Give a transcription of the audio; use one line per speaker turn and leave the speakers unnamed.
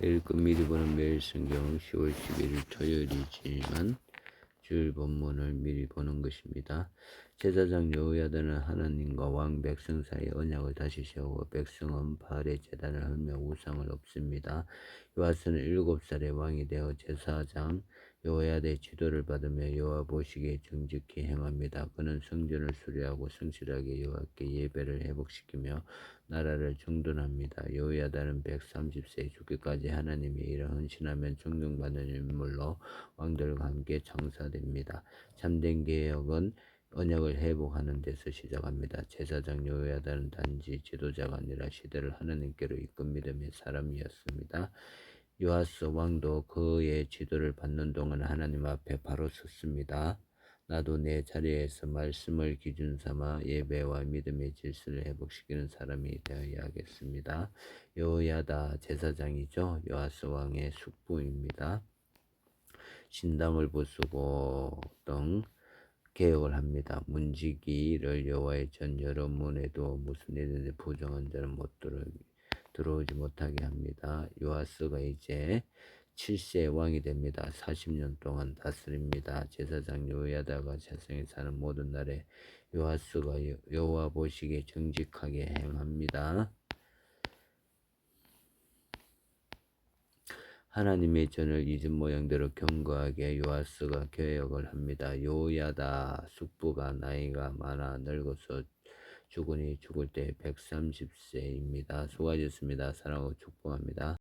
내일 끝미리 보는 매일 성경 10월 11일 토요일이지만 주일 본문을 미리 보는 것입니다. 제사장 여호야다는 하나님과 왕 백성 사이에 언약을 다시 세우고 백성은 바알의 제단을 헐며 우상을 없습니다. 요아스는 일곱 살에 왕이 되어 제사장 여호야다의 지도를 받으며 여호와 보시기에 정직히 행합니다. 그는 성전을 수리하고 성실하게 여호와께 예배를 회복시키며 나라를 정돈합니다. 여호야다는 130세에 죽기까지 하나님의 일을 헌신하면 존경받는 인물로 왕들과 함께 장사됩니다. 참된 개혁은 언약을 회복하는 데서 시작합니다. 제사장 여호야다는 단지 지도자가 아니라 시대를 하나님께로 이끈 믿음의 사람이었습니다. 요아스 왕도 그의 지도를 받는 동안 하나님 앞에 바로 섰습니다. 나도 내 자리에서 말씀을 기준 삼아 예배와 믿음의 질서를 회복시키는 사람이 되어야겠습니다. 여호야다 제사장이죠. 요아스 왕의 숙부입니다. 신당을 부수고 등 개혁을 합니다. 문지기를 여호와의 전 여러 문에도 무슨 일든지 부정한 자는 못 들어, 들어오지 못하게 합니다. 요아스가 이제 7세 왕이 됩니다. 40년 동안 다스립니다. 제사장 요야다가 세상에 사는 모든 날에 요아스가 여호와 보시기에 정직하게 행합니다. 하나님의 전을 잊은 모양대로 견고하게 요아스가 개혁을 합니다. 요야다 숙부가 나이가 많아 늙어서 죽으니 죽을 때 130세입니다. 수고하셨습니다. 사랑하고 축복합니다.